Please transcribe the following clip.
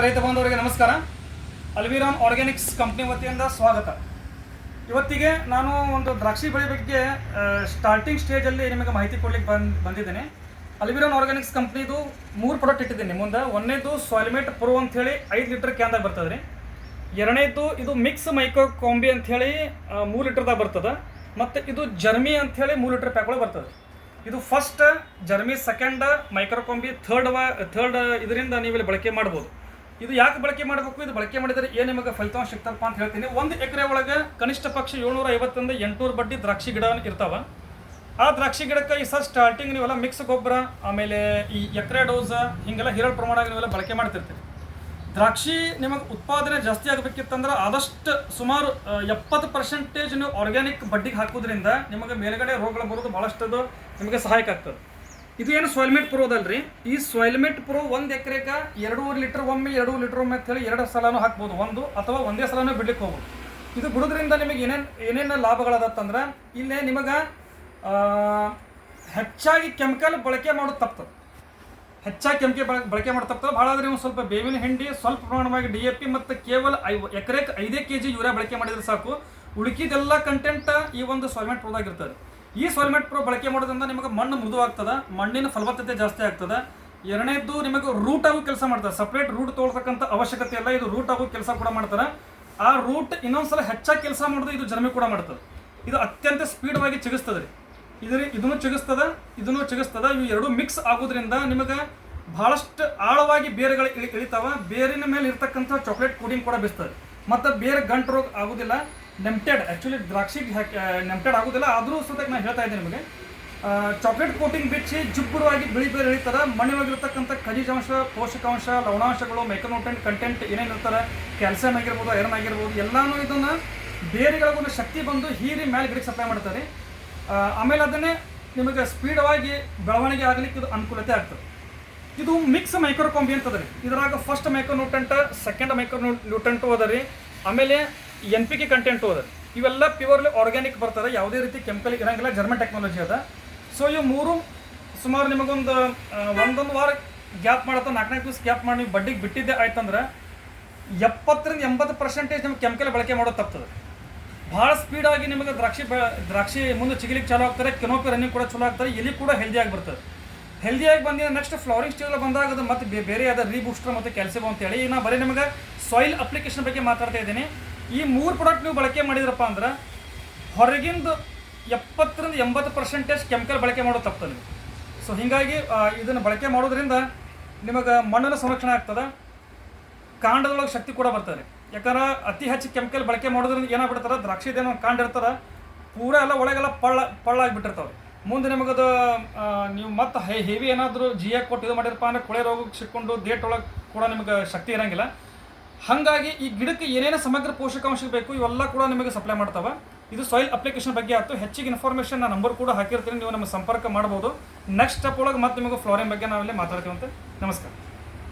ರೈತ ಬಾಂಧವರಿಗೆ ನಮಸ್ಕಾರ. ಅಲ್ವಿರಾಮ್ ಆರ್ಗ್ಯಾನಿಕ್ಸ್ ಕಂಪ್ನಿ ವತಿಯಿಂದ ಸ್ವಾಗತ. ಇವತ್ತಿಗೆ ನಾನು ಒಂದು ದ್ರಾಕ್ಷಿ ಬೆಳೆ ಬಗ್ಗೆ ಸ್ಟಾರ್ಟಿಂಗ್ ಸ್ಟೇಜಲ್ಲಿ ನಿಮಗೆ ಮಾಹಿತಿ ಕೊಡ್ಲಿಕ್ಕೆ ಬಂದು, ಬಂದಿದ್ದೇನೆ. ಅಲ್ವಿರಾಮ್ ಆರ್ಗ್ಯಾನಿಕ್ಸ್ ಕಂಪ್ನಿದು ಮೂರು ಪ್ರಾಡಕ್ಟ್ ಇಟ್ಟಿದ್ದೀನಿ. ಮುಂದೆ ಒಂದನೇದು ಸಾಲಿಮೇಟ್ ಪ್ರೋ ಅಂಥೇಳಿ ಐದು ಲೀಟರ್ ಕ್ಯಾನ್ದಾಗ ಬರ್ತದೆ ರೀ ಎರಡನೇದು ಇದು ಮಿಕ್ಸ್ ಮೈಕ್ರೋ ಕಾಂಬಿ ಅಂಥೇಳಿ ಮೂರು ಲೀಟರ್ದಾಗ ಬರ್ತದೆ. ಮತ್ತು ಇದು ಜರ್ಮಿ ಅಂಥೇಳಿ ಮೂರು ಲೀಟರ್ ಪ್ಯಾಕ್ಗಳು ಬರ್ತದೆ ಇದು ಫಸ್ಟ್ ಜರ್ಮಿ ಸೆಕೆಂಡ್ ಮೈಕ್ರೋಕಾಂಬಿ ಥರ್ಡ್ ವ ಥರ್ಡ್ ಇದರಿಂದ ನೀವು ಇಲ್ಲಿ ಬಳಕೆ ಮಾಡ್ಬೋದು. ಇದು ಯಾಕೆ ಬಳಕೆ ಮಾಡಬೇಕು? ಇದು ಬಳಕೆ ಮಾಡಿದರೆ ಏನು ನಿಮಗೆ ಫಲಿತಾಂಶ ಸಿಗ್ತಪ್ಪ ಅಂತ ಹೇಳ್ತೀನಿ. ಒಂದು ಎಕರೆ ಒಳಗೆ ಕನಿಷ್ಠ ಪಕ್ಷ ಏಳ್ನೂರ ಐವತ್ತರಿಂದ ಎಂಟುನೂರು ಬಡ್ಡಿ ದ್ರಾಕ್ಷಿ ಗಿಡ ಇರ್ತಾವ. ಆ ದ್ರಾಕ್ಷಿ ಗಿಡಕ್ಕೆ ಈ ಸರ್ ಸ್ಟಾರ್ಟಿಂಗ್ ನೀವೆಲ್ಲ ಮಿಕ್ಸ್ ಗೊಬ್ಬರ, ಆಮೇಲೆ ಈ ಎಕರೆ ಡೋಸ್ ಹಿಂಗೆಲ್ಲ ಹಿರಳ್ ಪ್ರಮಾಣ ನೀವೆಲ್ಲ ಬಳಕೆ ಮಾಡ್ತಿರ್ತೀರಿ. ದ್ರಾಕ್ಷಿ ನಿಮಗೆ ಉತ್ಪಾದನೆ ಜಾಸ್ತಿ ಆಗಬೇಕಿತ್ತಂದ್ರೆ ಆದಷ್ಟು ಸುಮಾರು ಎಪ್ಪತ್ತು ಪರ್ಸೆಂಟೇಜ್ ನೀವು ಆರ್ಗ್ಯಾನಿಕ್ ಬಡ್ಡಿಗೆ ಹಾಕೋದ್ರಿಂದ ನಿಮಗೆ ಮೇಲುಗಡೆ ರೋಗಗಳು ಬರೋದು ಭಾಳಷ್ಟು ನಿಮಗೆ ಸಹಾಯಕ ಆಗ್ತದೆ. ಇದು ಏನು ಸಾಯಿಲ್ಮೇಟ್ ಪ್ರೋ ಅದಲ್ರಿ? ಈ ಸಾಯಿಲ್ಮೇಟ್ ಪ್ರೋ ಒಂದು ಎಕರೆಗೆ ಎರಡೂವರೆ ಲೀಟರ್ ಒಮ್ಮೆ ಎರಡು ಲೀಟರ್ ಒಮ್ಮೆ ಅಂತ ಹೇಳಿ ಎರಡು ಸಲನೂ ಹಾಕ್ಬೋದು. ಒಂದು ಅಥವಾ ಒಂದೇ ಸಲನೂ ಬಿಡ್ಲಿಕ್ಕೆ ಹೋಗ್ಬೋದು. ಇದು ಬಿಡೋದ್ರಿಂದ ನಿಮಗೆ ಏನೇನು ಏನೇನು ಲಾಭಗಳದತ್ತಂದ್ರೆ ಇಲ್ಲೇ ನಿಮಗೆ ಹೆಚ್ಚಾಗಿ ಕೆಮಿಕಲ್ ಬಳಕೆ ಮಾಡೋದು ತಪ್ಪದ ಹೆಚ್ಚಾಗಿ ಕೆಮಿಕಲ್ ಬಳಕೆ ಬಳಕೆ ತಪ್ಪದ ಭಾಳ ಆದರೆ ನೀವು ಸ್ವಲ್ಪ ಬೇವಿನ ಹಿಂಡಿ, ಸ್ವಲ್ಪ ಪ್ರಮಾಣವಾಗಿ ಡಿ ಎ ಪಿ ಮತ್ತು ಕೇವಲ ಐ ಎಕರೆಗೆ ಐದೇ ಕೆ ಜಿ ಯೂರಿಯಾ ಬಳಕೆ ಮಾಡಿದ್ರೆ ಸಾಕು. ಉಳುಕಿದೆಲ್ಲ ಕಂಟೆಂಟ್ ಈ ಒಂದು ಸಾಲ್ಮೆಟ್ ಪ್ರೋದಾಗಿರ್ತದೆ ಈ ಸೋಲ್ಮೆಟ್ ಪ್ರೋ ಬಳಕೆ ಮಾಡೋದ್ರಿಂದ ನಿಮಗೆ ಮಣ್ಣು ಮೃದು ಆಗ್ತದೆ ಮಣ್ಣಿನ ಫಲವತ್ತತೆ ಜಾಸ್ತಿ ಆಗ್ತದೆ. ಎರಡನೇದ್ದು ನಿಮಗೆ ರೂಟ್ ಆಗು ಕೆಲಸ ಮಾಡ್ತಾರೆ. ಸಪ್ರೇಟ್ ರೂಟ್ ತೊಗೊಳ್ತಕ್ಕಂಥ ಅವಶ್ಯಕತೆ ಇಲ್ಲ, ಇದು ರೂಟ್ ಆಗೋ ಕೆಲಸ ಕೂಡ ಮಾಡ್ತಾರೆ. ಆ ರೂಟ್ ಇನ್ನೊಂದ್ಸಲ ಹೆಚ್ಚಾಗಿ ಕೆಲಸ ಮಾಡೋದು ಇದು ಜರ್ಮಿ ಕೂಡ ಮಾಡ್ತದೆ. ಇದು ಅತ್ಯಂತ ಸ್ಪೀಡ್ವಾಗಿ ಚಿಗಿಸ್ತದೆ ರೀ. ಇದ್ರ ಇದನ್ನು ಚಿಗಿಸ್ತದ ಇದನ್ನು ಚಿಗಿಸ್ತದ, ಇವು ಎರಡು ಮಿಕ್ಸ್ ಆಗೋದ್ರಿಂದ ನಿಮಗೆ ಬಹಳಷ್ಟು ಆಳವಾಗಿ ಬೇರುಗಳು ಇಳಿ ಇಳಿತಾವ ಬೇರಿನ ಮೇಲೆ ಇರ್ತಕ್ಕಂಥ ಚಾಕ್ಲೇಟ್ ಕೂಡಿಂಗ್ ಕೂಡ ಬಿಸ್ತದೆ. ಮತ್ತು ಬೇರೆ ಗಂಟು ರೋಗ ಆಗೋದಿಲ್ಲ. ನೆಮ್ಟೆಡ್ ಆ್ಯಕ್ಚುಲಿ ದ್ರಾಕ್ಷಿಗೆ ನೆಮ್ಟೆಡ್ ಆಗೋದಿಲ್ಲ. ಆದರೂ ಸತಕ್ಕೆ ನಾನು ಹೇಳ್ತಾ ಇದ್ದೀನಿ ನಿಮಗೆ. ಚಾಕ್ಲೇಟ್ ಕೋಟಿಂಗ್ ಬಿಚ್ಚಿ ಜುಬ್ಬುರವಾಗಿ ಬಿಳಿ ಬೇರೆ ಇಳಿತಾರೆ ಮಣ್ಣಿನೊಳಗಿರ್ತಕ್ಕಂಥ ಖನಿಜಾಂಶ, ಪೋಷಕಾಂಶ, ಲವಣಾಂಶಗಳು ಮೈಕ್ರೋನ್ಯೂಟ್ರೆಂಟ್ ಕಂಟೆಂಟ್ ಏನೇನು ಇರ್ತಾರೆ ಕ್ಯಾಲ್ಸಿಯಂ ಆಗಿರ್ಬೋದು ಐರನ್ ಆಗಿರ್ಬೋದು, ಎಲ್ಲಾನು ಇದನ್ನು ಬೇರೆಗಳಿಗೊಂದು ಶಕ್ತಿ ಬಂದು ಹೀರಿ ಮೇಲೆ ಗಿಡಕ್ಕೆ ಸಪ್ಲೈ ಮಾಡ್ತಾರೆ. ಆಮೇಲೆ ಅದನ್ನೇ ನಿಮಗೆ ಸ್ಪೀಡವಾಗಿ ಬೆಳವಣಿಗೆ ಆಗಲಿಕ್ಕೆ ಅನುಕೂಲತೆ ಆಗ್ತದೆ. ಇದು ಮಿಕ್ಸ್ ಮೈಕ್ರೋಕಾಂಬಿ ಅಂತದ ರೀ ಇದ್ರಾಗ first micro nutrient second micro nutrient ಅದ ರೀ ಆಮೇಲೆ ಎನ್ ಪಿ ಕೆ ಕಂಟೆಂಟು ಅದ ಇವೆಲ್ಲ ಪ್ಯೂರ್ಲಿ ಆರ್ಗ್ಯಾನಿಕ್ ಬರ್ತದೆ. ಯಾವುದೇ ರೀತಿ ಕೆಮಿಕಲ್ ಇರಂಗಿಲ್ಲ ಜರ್ಮನ್ ಟೆಕ್ನಾಲಜಿ ಅದ. ಸೊ ಇವು ಮೂರು ಸುಮಾರು ನಿಮಗೊಂದು ಒಂದೊಂದು ವಾರ ಗ್ಯಾಪ್ ಮಾಡತ್ತ ನಾಲ್ಕನೇ ದಿವ್ಸ ಗ್ಯಾಪ್ ಮಾಡಿ ನೀವು ಬಡ್ಡಿಗೆ ಬಿಟ್ಟಿದ್ದೆ ಆಯ್ತಂದ್ರೆ ಎಪ್ಪತ್ತರಿಂದ ಎಂಬತ್ತು ಪರ್ಸೆಂಟೇಜ್ ನಿಮ್ಗೆ ಕೆಮಿಕಲ್ ಬಳಕೆ ಮಾಡೋದು ತಪ್ತದೆ. ಭಾಳ ಸ್ಪೀಡಾಗಿ ನಿಮಗೆ ದ್ರಾಕ್ಷಿ ದ್ರಾಕ್ಷಿ ಮುಂದೆ ಚಿಗಿಲಿಕ್ಕೆ ಚಾಲೂ ಆಗ್ತಾರೆ, ಕೆನೋಪಿ ರನ್ನಿಂಗ್ ಕೂಡ ಚಲೋ ಆಗ್ತಾರೆ ಎಲಿ ಕೂಡ ಹೆಲ್ದಿಯಾಗಿ ಬರ್ತದೆ. ಹೆಲ್ದಿಯಾಗಿ ಬಂದಿದೆ. ನೆಕ್ಸ್ಟ್ ಫ್ಲವರಿಂಗ್ ಸ್ಟೇಜ್ ಬಂದಾಗ ಅದು ಮತ್ತೆ ಬೇರೆ ಆದ ರೀಬೂಸ್ಟರ್ ಮತ್ತು ಕ್ಯಾಲ್ಸಿಯಂ ಅಂತೇಳಿ ಈಗ ನಾ ಬರೀ ನಿಮಗೆ ಸಾಯಿಲ್ ಅಪ್ಲಿಕೇಶನ್ ಬಗ್ಗೆ ಮಾತಾಡ್ತಾ ಇದ್ದೀನಿ. ಈ ಮೂರು ಪ್ರಾಡಕ್ಟ್ ನೀವು ಬಳಕೆ ಮಾಡಿದ್ರಪ್ಪ ಅಂದ್ರೆ ಹೊರಗಿಂದ ಎಪ್ಪತ್ತರಿಂದ ಎಂಬತ್ತು ಪರ್ಸೆಂಟೇಜ್ ಕೆಮಿಕಲ್ ಬಳಕೆ ಮಾಡೋದು ತಪ್ತದೆ ನೀವು ಸೊ ಹೀಗಾಗಿ ಇದನ್ನು ಬಳಕೆ ಮಾಡೋದ್ರಿಂದ ನಿಮಗೆ ಮಣ್ಣಿನ ಸಂರಕ್ಷಣೆ ಆಗ್ತದೆ. ಕಾಂಡದೊಳಗೆ ಶಕ್ತಿ ಕೂಡ ಬರ್ತದೆ. ಯಾಕಂದ್ರೆ ಅತಿ ಹೆಚ್ಚು ಕೆಮಿಕಲ್ ಬಳಕೆ ಮಾಡೋದ್ರಿಂದ ಏನಾಗ್ಬಿಡ್ತಾರೆ ದ್ರಾಕ್ಷಿದೇನೋ ಕಾಂಡ ಇರ್ತಾರೆ ಪೂರ ಎಲ್ಲ ಒಳಗೆಲ್ಲ ಪಳ್ಳ ಪಳ್ಳಾಗಿಬಿಟ್ಟಿರ್ತಾವೆ. ಮುಂದೆ ನಿಮಗದು ನೀವು ಮತ್ತೆ ಹೈ ಹೆವಿ ಏನಾದರೂ ಜಿಯ ಕೊಟ್ಟು ಇದು ಮಾಡಿರಪ್ಪ ಅಂದ್ರೆ ಕೊಳೆ ರೋಗಕ್ಕೆ ಸಿಕ್ಕೊಂಡು ಡೇಟ್ ಒಳಗೆ ಕೂಡ ನಿಮಗೆ ಶಕ್ತಿ ಇರಂಗಿಲ್ಲ. ಹಾಗಾಗಿ ಈ ಗಿಡಕ್ಕೆ ಏನೇನು ಸಮಗ್ರ ಪೋಷಕಾಂಶ ಬೇಕು ಇವೆಲ್ಲ ಕೂಡ ನಿಮಗೆ ಸಪ್ಲೈ ಮಾಡ್ತಾವೆ. ಇದು ಸಾಯಿಲ್ ಅಪ್ಲಿಕೇಶನ್ ಬಗ್ಗೆ ಆಯ್ತು. ಹೆಚ್ಚಿಗೆ ಇನ್ಫಾರ್ಮೇಷನ್ ನಾನು ನಂಬರ್ ಕೂಡ ಹಾಕಿರ್ತೀನಿ. ನೀವು ನಮ್ಮ ಸಂಪರ್ಕ ಮಾಡ್ಬೋದು. ನೆಕ್ಸ್ಟ್ ಸ್ಟೆಪ್ ಒಳಗೆ ಮತ್ತೆ ನಿಮಗೆ ಫ್ಲೋರಿನ್ ಬಗ್ಗೆ ನಾವೆಲ್ಲ ಮಾತಾಡ್ತೀವಂತೆ. ನಮಸ್ಕಾರ.